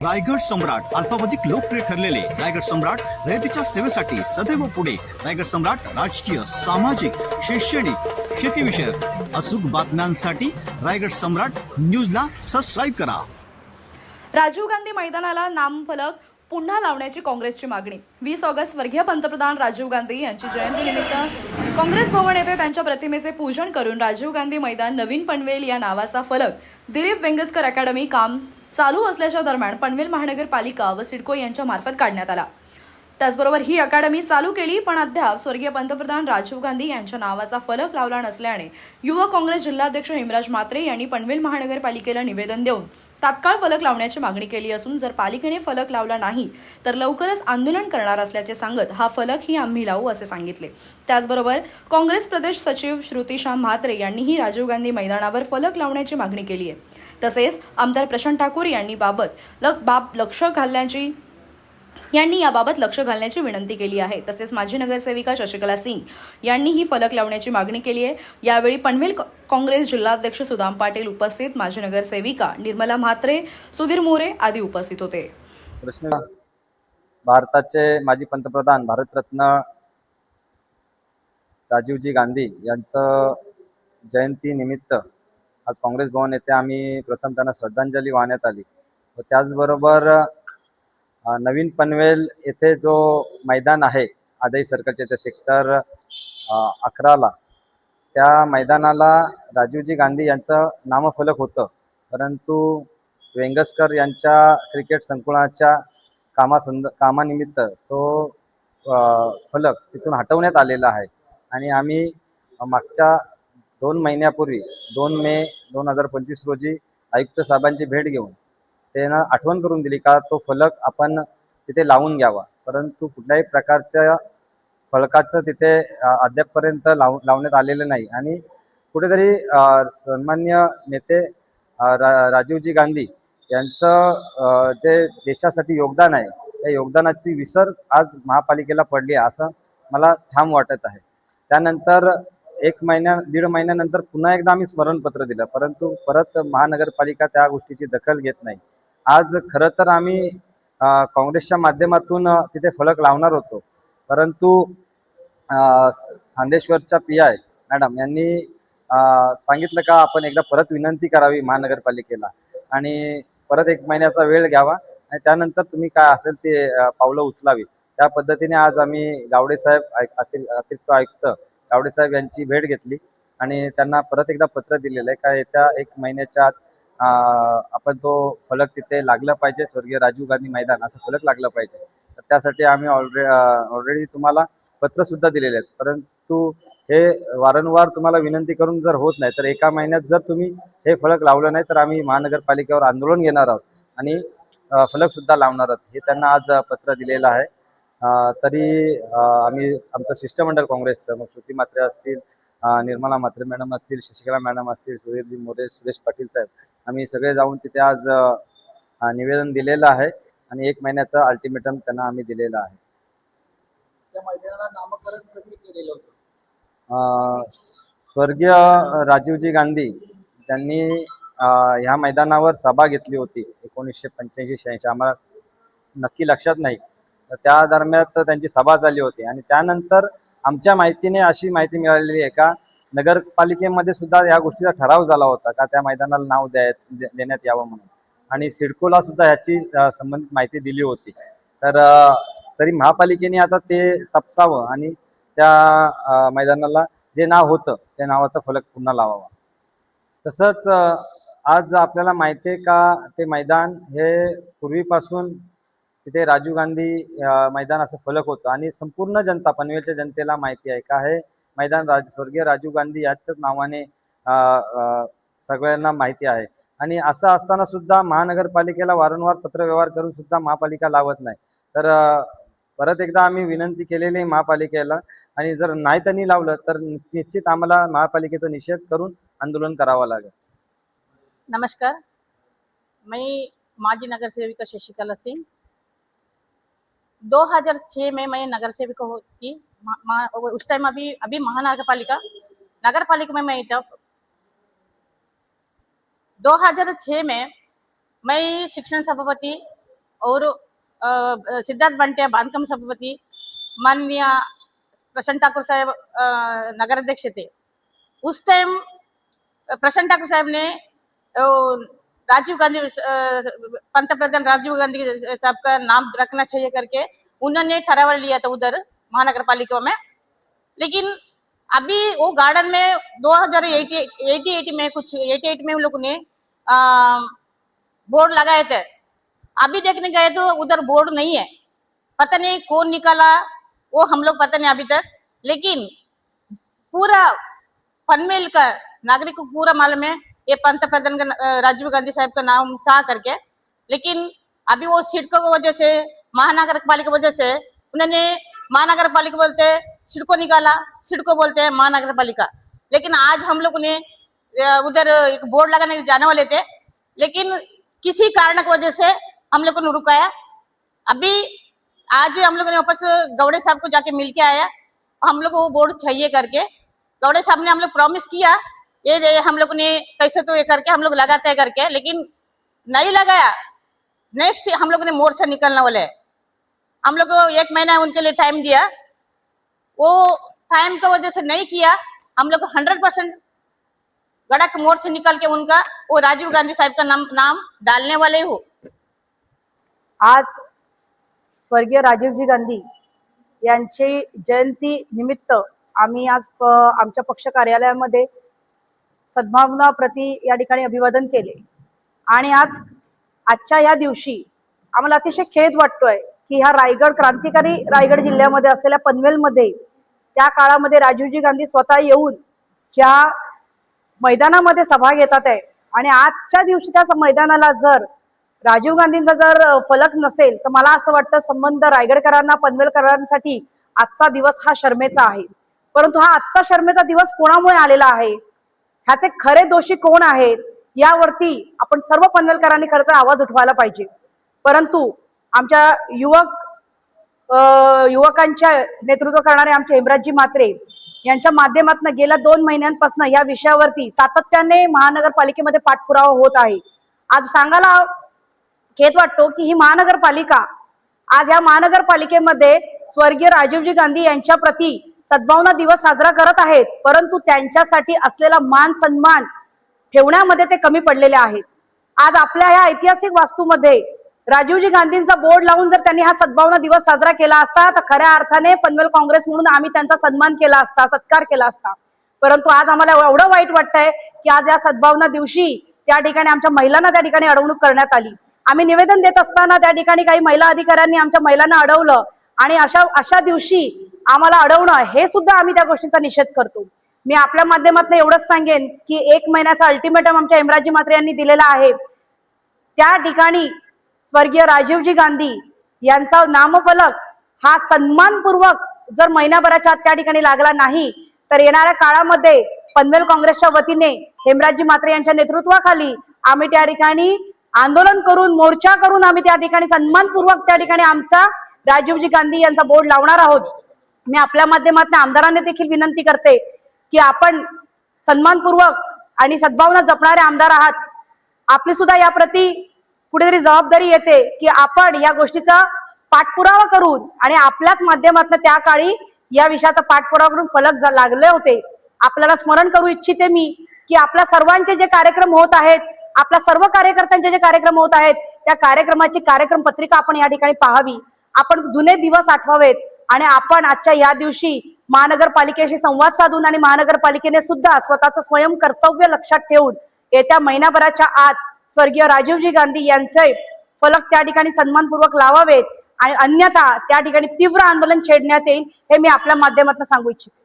रायगड सम्राट अल्पावधिक लोकप्रिय ठरलेले रायगड सम्राट रयतेच्या सेवेसाठी सदैव पुढे. रायगड सम्राट राजकीय सामाजिक शैक्षणिक शेतीविषयक अचूक बातम्यांसाठी रायगड सम्राट न्यूजला सबस्क्राईब करा. राजीव गांधी मैदानाला नामफलक पुन्हा लावण्याची काँग्रेसची मागणी. वीस ऑगस्ट स्वर्गीय पंतप्रधान राजीव गांधी यांची जयंतीनिमित्त काँग्रेस भवन येथे त्यांच्या प्रतिमेचे पूजन करून राजीव गांधी मैदान नवीन पनवेल या नावाचा फलक दिलीप वेंगसकर अकॅडमी काम चालू असल्याच्या दरम्यान पनवेल महानगरपालिका व सिडको यांच्या मार्फत काढण्यात आला. त्याचबरोबर ही अकादमी चालू केली पण अद्याप स्वर्गीय पंतप्रधान राजीव गांधी यांच्या नावाचा फलक लावला नसल्याने युवक काँग्रेस जिल्हाध्यक्ष हिमराज म्हात्रे यांनी पनवेल महानगरपालिकेला निवेदन देऊन तात्काळ फलक लावण्याची मागणी केली असून जर पालिकेने फलक लावला नाही तर लवकरच आंदोलन करणार असल्याचे सांगत हा फलक ही आम्ही लावू असे सांगितले. त्याचबरोबर काँग्रेस प्रदेश सचिव श्रुतीशा म्हात्रे यांनीही राजीव गांधी मैदानावर फलक लावण्याची मागणी केली आहे तसेच आमदार प्रशांत ठाकूर यांनी बाबत ल- बाब लक्ष घालण्याची यांनी याबाबत लक्ष घालण्याची विनंती केली आहे. तसेच माजी नगरसेविका शशिकला सिंग यांनी ही फलक लावण्याची मागणी केली आहे. यावेळी पनवेल काँग्रेस जिल्हाध्यक्ष सुदाम पाटील उपस्थित माजी नगरसेविका निर्मला म्हात्रे सुधीर मोरे आदी उपस्थित होते. प्रश्न भारताचे माजी पंतप्रधान भारतरत्न राजीवजी गांधी यांचं जयंती निमित्त आज काँग्रेस भवन येथे आम्ही प्रथम त्यांना श्रद्धांजली वाहण्यात आली. व त्याचबरोबर नवीन पनवेल येथे जो मैदान आहे आदई सर्कलचे ते सेक्टर अकराला त्या मैदानाला राजीवजी गांधी यांचं नामफलक होतं. परंतु वेंगसकर यांच्या क्रिकेट संकुलाच्या कामासंद कामानिमित्त तो फलक तिथून हटवण्यात आलेला आहे. आणि आम्ही मागच्या दोन महिन्यापूर्वी दोन मे दोन हजार पंचवीस रोजी आयुक्त साहेबांची भेट घेऊन त्यांना आठवण करून दिली का तो फलक आपण तिथे लावून घ्यावा. परंतु कुठल्याही प्रकारच्या फलकाचं तिथे अद्यापपर्यंत लाव लावण्यात आलेलं नाही. आणि कुठेतरी सन्मान्य नेते रा राजीवजी गांधी यांचं जे देशासाठी योगदान आहे त्या योगदानाची विसर आज महापालिकेला पडली आहे असं मला ठाम वाटत आहे. त्यानंतर एक महिन्या दीड महिन्यानंतर पुन्हा एकदा आम्ही स्मरणपत्र दिलं. परंतु परत महानगरपालिका त्या गोष्टीची दखल घेत नाही. आज खरं तर आम्ही काँग्रेसच्या माध्यमातून तिथे फलक लावणार होतो. परंतु सांदेश्वरच्या पी आय मॅडम यांनी सांगितलं का आपण एकदा परत विनंती करावी महानगरपालिकेला? आणि परत एक महिन्याचा वेळ घ्यावा. आणि त्यानंतर तुम्ही काय असेल ते पावलं उचलावी. त्या पद्धतीने आज आम्ही गावडे साहेब अतिरिक्त आयुक्त गावडे साहेब यांची भेट घेतली आणि त्यांना परत एकदा पत्र दिलेलं आहे का येत्या एक महिन्याच्या आत आपण तो फलक तिथे लागलं पाहिजे स्वर्गीय राजीव गांधी मैदान असं फलक लागलं पाहिजे. तर त्यासाठी आम्ही ऑलरे ऑलरेडी तुम्हाला पत्रसुद्धा दिलेले आहेत. परंतु हे वारंवार तुम्हाला विनंती करून जर होत नाही तर एका महिन्यात जर तुम्ही हे फलक लावलं नाही तर आम्ही महानगरपालिकेवर आंदोलन घेणार आहोत. आणि फलकसुद्धा लावणार आहोत. हे त्यांना आज पत्र दिलेलं आहे. तरी आम्ही आमचं शिष्टमंडळ काँग्रेसचं मग श्रुती म्हात्रे असतील निर्मला म्हात्रे मॅडम असतील शशिकला मॅडम असतील सुधीरजी मोरे सुरेश पाटील साहेब आम्ही सगळे जाऊन तिथे आज निवेदन दिलेलं आहे आणि एक महिन्याचं अल्टिमेटम त्यांना आम्ही दिलेलं आहे. स्वर्गीय राजीवजी गांधी त्यांनी ह्या मैदानावर सभा घेतली होती एकोणीसशे पंच्याऐंशी शहाऐंशी. आम्हाला नक्की लक्षात नाही. त्या दरम्यान तर त्यांची सभा झाली होती. आणि त्यानंतर आमच्या माहितीने अशी माहिती मिळालेली आहे का नगरपालिकेमध्ये सुद्धा या गोष्टीचा ठराव झाला होता का त्या मैदानाला नाव द्याय दे- देण्यात यावं म्हणून. आणि सिडकोला सुद्धा याची संबंधित माहिती दिली होती. तर तरी महापालिकेने आता ते तपासावं आणि त्या मैदानाला जे नाव होतं त्या नावाचा फलक पुन्हा लावावा. तसंच आज आपल्याला माहिती आहे का ते मैदान हे पूर्वीपासून तिथे राजीव गांधी मैदान असं फलक होतं. आणि संपूर्ण जनता पनवेलच्या जनतेला माहिती आहे का हे मैदान राज स्वर्गीय राजीव गांधी याच्याच नावाने सगळ्यांना माहिती आहे. आणि असं असताना सुद्धा महानगरपालिकेला वारंवार पत्रव्यवहार करून सुद्धा महापालिका लावत नाही. तर परत एकदा आम्ही विनंती केलेली आहे महापालिकेला आणि जर नाही त्यांनी लावलं तर निश्चित आम्हाला महापालिकेचा निषेध करून आंदोलन करावं लागेल. नमस्कार. मी माजी नगरसेविका शशिकला सिंग. 2006 में मैं नगर सेविका होती उस टाइम अभी अभी महानगर पालिका नगर पालिका में मैं तब 2006 में मैं शिक्षण सभापति और सिद्धार्थ बंटिया बांधकम सभापति माननीय प्रशांत ठाकुर साहब नगर अध्यक्ष थे। उस टाइम प्रशांत ठाकुर साहब ने राजीव गांधी अ, पंतप्रधान राजीव गांधी साहब का नाम रखना चाहिए करके उन्होंने ठहराव लिया था उधर महानगर पालिका में। लेकिन अभी वो गार्डन में 2080 में कुछ 88 में उन लोगों ने बोर्ड लगाए थे। अभी देखने गए तो उधर बोर्ड नहीं है। पता नहीं कौन निकाला वो हम लोग पता नहीं अभी तक। लेकिन पूरा पनमेल का नागरिक को पूरा मालूम है ये पंत प्रधान का राजीव गांधी साहब का नाम था करके। लेकिन अभी वो सिडको की वजह से, महानगर पालिका वजह से, उन्होंने महानगर पालिका बोलते सिडको निकाला। सिडको बोलते हैं महानगर पालिका। लेकिन आज हम लोग ने उधर एक बोर्ड लगाने जाने वाले थे। लेकिन किसी कारण की वजह से हम लोग को रुकाया। अभी आज हम लोग ने वापस गौड़े साहब को जाके मिल के आया। हम लोग को वो बोर्ड चाहिए करके। गौड़े साहब ने हम लोग प्रॉमिस किया ये हम लोग ने कैसे तो ये करके हम लोग लगाते हैं करके लेकिन नहीं लगाया। नेक्स्ट हम लोग ने मोर्चा निकलने वाले हम लोग को एक महीना उनके लिए टाइम दिया। वो टाइम की वजह से नहीं किया। हम लोग हंड्रेड परसेंट गड़क से निकल के उनका वो राजीव गांधी साहब का नाम नाम डालने वाले हो। आज स्वर्गीय राजीवजी गांधी यांची जयंती निमित्त आम्ही आज आमच्या पक्ष कार्यालयामध्ये सद्भावना प्रति या ठिकाणी अभिवादन केले. आणि आज आजच्या या दिवशी आम्हाला अतिशय खेद वाटतोय की ह्या रायगड क्रांतिकारी रायगड जिल्ह्यामध्ये असलेल्या पनवेलमध्ये त्या काळामध्ये राजीवजी गांधी स्वतः येऊन ज्या मैदानामध्ये सभा घेतात आहे आणि आजच्या दिवशी त्या मैदानाला जर राजीव गांधींचा जर फलक नसेल तर मला असं वाटतं संबंध रायगडकरांना पनवेलकरांसाठी आजचा दिवस हा शर्मेचा आहे. परंतु हा आजचा शर्मेचा दिवस कोणामुळे आलेला आहे? ह्याचे खरे दोषी कोण आहेत यावरती आपण सर्व पनवेलकरांनी खरं तर आवाज उठवायला पाहिजे. परंतु आमच्या युवक युवकांच्या नेतृत्व करणारे आमचे हेमराजजी मात्रे यांच्या माध्यमातून गेल्या दोन महिन्यांपासून या विषयावरती सातत्याने महानगरपालिकेमध्ये पाठपुरावा होत आहे. आज सांगायला खेद वाटतो की ही महानगरपालिका आज या महानगरपालिकेमध्ये स्वर्गीय राजीवजी गांधी यांच्या प्रती सद्भावना दिवस साजरा करत आहेत परंतु त्यांच्यासाठी असलेला मान सन्मान ठेवण्यामध्ये ते कमी पडलेले आहेत. आज आपल्या ह्या ऐतिहासिक वास्तूमध्ये राजीवजी गांधींचा बोर्ड लावून जर त्यांनी हा सद्भावना दिवस साजरा केला असता तर खऱ्या अर्थाने पनवेल काँग्रेस म्हणून आम्ही त्यांचा सन्मान केला असता सत्कार केला असता. परंतु आज आम्हाला एवढं वाईट वाटतंय की आज या सद्भावना दिवशी त्या ठिकाणी आमच्या महिलांना त्या ठिकाणी अडवणूक करण्यात आली. आम्ही निवेदन देत असताना त्या ठिकाणी काही महिला अधिकाऱ्यांनी आमच्या महिलांना अडवलं आणि अशा अशा दिवशी आम्हाला अडवणं हे सुद्धा आम्ही त्या गोष्टींचा निषेध करतो. मी आपल्या माध्यमातून एवढंच सांगेन की एक महिन्याचा अल्टिमेटम आमच्या हेमराजी मात्रे यांनी दिलेला आहे. त्या ठिकाणी स्वर्गीय राजीवजी गांधी यांचा नामफलक हा सन्मानपूर्वक जर महिनाभराच्या आत त्या ठिकाणी लागला नाही तर येणाऱ्या काळामध्ये पनवेल काँग्रेसच्या वतीने हेमराजजी मात्रे यांच्या नेतृत्वाखाली आम्ही त्या ठिकाणी आंदोलन करून मोर्चा करून आम्ही त्या ठिकाणी सन्मानपूर्वक त्या ठिकाणी आमचा राजीवजी गांधी यांचा बोर्ड लावणार आहोत. मी आपल्या माध्यमातून आमदारांना देखील विनंती करते की आपण सन्मानपूर्वक आणि सद्भावना जपणारे आमदार आहात. आपली सुद्धा याप्रती कुठेतरी जबाबदारी येते की आपण या गोष्टीचा पाठपुरावा करून आणि आपल्याच माध्यमातून त्या काळी या विषयाचा पाठपुरावा करून फलक लागले होते. आपल्याला स्मरण करू इच्छिते मी की आपल्या सर्वांचे जे कार्यक्रम होत आहेत आपल्या सर्व कार्यकर्त्यांचे जे कार्यक्रम होत आहेत त्या कार्यक्रमाची कार्यक्रम पत्रिका आपण या ठिकाणी पाहावी. आपण जुने दिवस आठवावेत. आणि आपण आजच्या या दिवशी महानगरपालिकेशी संवाद साधून आणि महानगरपालिकेने सुद्धा स्वतःचं स्वयं कर्तव्य लक्षात ठेवून येत्या महिनाभराच्या आत स्वर्गीय राजीवजी गांधी यांचे फलक त्या ठिकाणी सन्मानपूर्वक लावावेत आणि अन्यथा त्या ठिकाणी तीव्र आंदोलन छेडण्यात येईल हे मी आपल्या माध्यमातून सांगू इच्छितो.